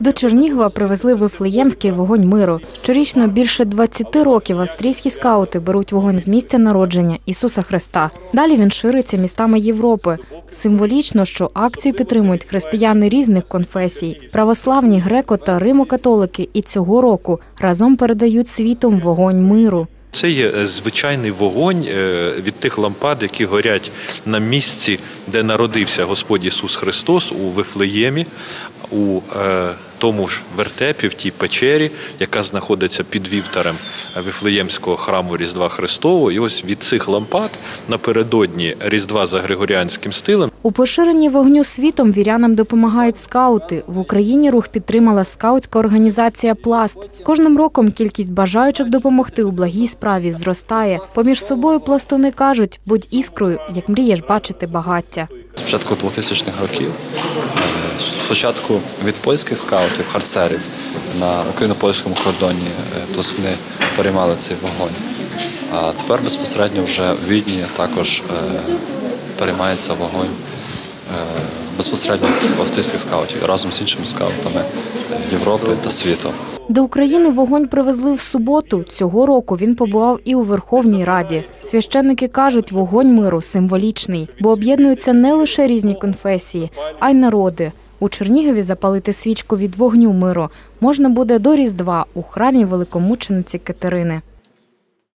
До Чернігова привезли вифлеємський вогонь миру. Щорічно більше 20 років австрійські скаути беруть вогонь з місця народження Ісуса Христа. Далі він шириться містами Європи. Символічно, що акцію підтримують християни різних конфесій. Православні, греко та римокатолики і цього року разом передають світом вогонь миру. Це є е, звичайний вогонь е, від тих лампад, які горять на місці, де народився Господь Ісус Христос у Вифлеємі, у е, тому ж вертепі, в тій печері, яка знаходиться під вівтарем Вифлеємського храму Різдва Христового. І ось від цих лампад напередодні Різдва за Григоріанським стилем У поширенні вогню світом вірянам допомагають скаути. В Україні рух підтримала скаутська організація Пласт. З кожним роком кількість бажаючих допомогти у благій справі зростає. Поміж собою пластуни кажуть, будь іскрою, як мрієш бачити багаття. З початку 2000-х років, е, спочатку від польських скаутів, харцерів на україно-польському кордоні, е, то вони переймали цей вогонь. А тепер безпосередньо вже в Відні також е, переймається вогонь безпосередньо австрійських скаутів разом з іншими скаутами Європи та світу. До України вогонь привезли в суботу. Цього року він побував і у Верховній Раді. Священники кажуть, вогонь миру символічний, бо об'єднуються не лише різні конфесії, а й народи. У Чернігові запалити свічку від вогню миру можна буде до Різдва у храмі великомучениці Катерини.